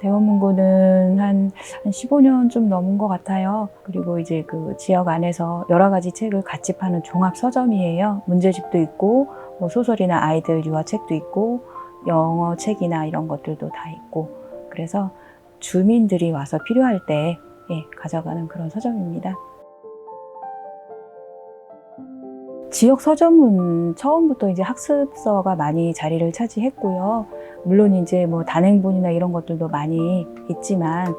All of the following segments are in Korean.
대원문고는 한, 한 15년 좀 넘은 것 같아요. 그리고 이제 그 지역 안에서 여러 가지 책을 같이 파는 종합 서점이에요. 문제집도 있고, 뭐 소설이나 아이들 유아책도 있고, 영어 책이나 이런 것들도 다 있고, 그래서 주민들이 와서 필요할 때 예, 가져가는 그런 서점입니다. 지역 서점은 처음부터 이제 학습서가 많이 자리를 차지했고요. 물론 이제 뭐 단행본이나 이런 것들도 많이 있지만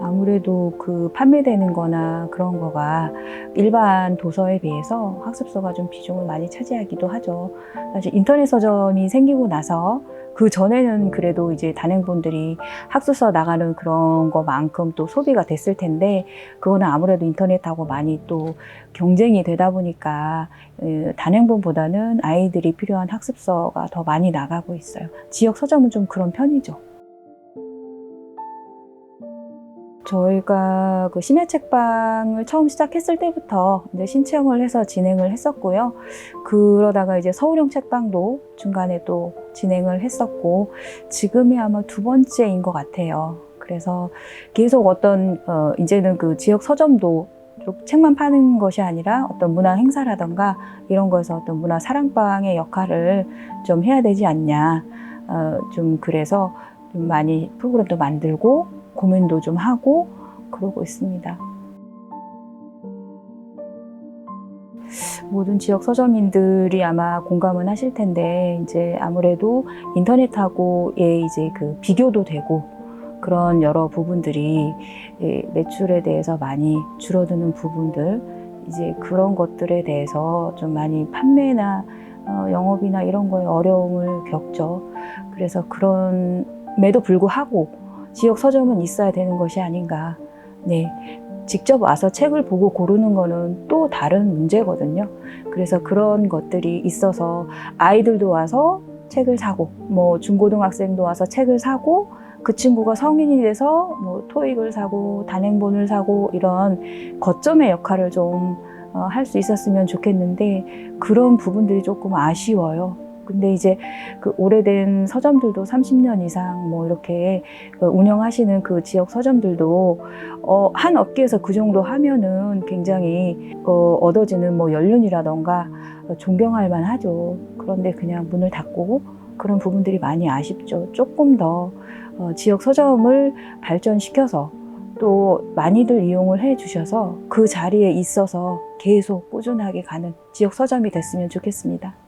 아무래도 그 판매되는 거나 그런 거가 일반 도서에 비해서 학습서가 좀 비중을 많이 차지하기도 하죠. 사실 인터넷 서점이 생기고 나서 그 전에는 그래도 이제 단행본들이 학습서 나가는 그런 거만큼 또 소비가 됐을 텐데 그거는 아무래도 인터넷하고 많이 또 경쟁이 되다 보니까 어, 단행본보다는 아이들이 필요한 학습서가 더 많이 나가고 있어요. 지역 서점은 좀 그런 편이죠. 저희가 그 심야 책방을 처음 시작했을 때부터 이제 신청을 해서 진행을 했었고요. 그러다가 이제 서울형 책방도 중간에 또 진행을 했었고 지금이 아마 두 번째인 것 같아요. 그래서 계속 어떤 어 이제는 그 지역 서점도 좀 책만 파는 것이 아니라 어떤 문화 행사라던가 이런 거에서 어떤 문화 사랑방의 역할을 좀 해야 되지 않냐. 어, 좀 그래서 좀 많이 프로그램도 만들고 고민도 좀 하고 그러고 있습니다. 모든 지역 서점인들이 아마 공감은 하실 텐데 이제 아무래도 인터넷하고의 이제 그 비교도 되고 그런 여러 부분들이 예, 매출에 대해서 많이 줄어드는 부분들 이제 그런 것들에 대해서 좀 많이 판매나 어, 영업이나 이런 거에 어려움을 겪죠. 그래서 그런에도 불구하고 지역 서점은 있어야 되는 것이 아닌가. 네. 직접 와서 책을 보고 고르는 거는 또 다른 문제거든요. 그래서 그런 것들이 있어서 아이들도 와서 책을 사고, 뭐 중고등학생도 와서 책을 사고, 그 친구가 성인이 돼서 뭐 토익을 사고, 단행본을 사고, 이런 거점의 역할을 좀 어, 할수 있었으면 좋겠는데, 그런 부분들이 조금 아쉬워요. 근데 이제 그 오래된 서점들도 30년 이상 뭐 이렇게 그 운영하시는 그 지역 서점들도 어, 한 업계에서 그 정도 하면은 굉장히 어, 얻어지는 뭐 연륜이라던가 존경할 만하죠. 그런데 그냥 문을 닫고 그런 부분들이 많이 아쉽죠. 조금 더 어, 지역 서점을 발전시켜서 또 많이들 이용을 해 주셔서 그 자리에 있어서 계속 꾸준하게 가는 지역 서점이 됐으면 좋겠습니다.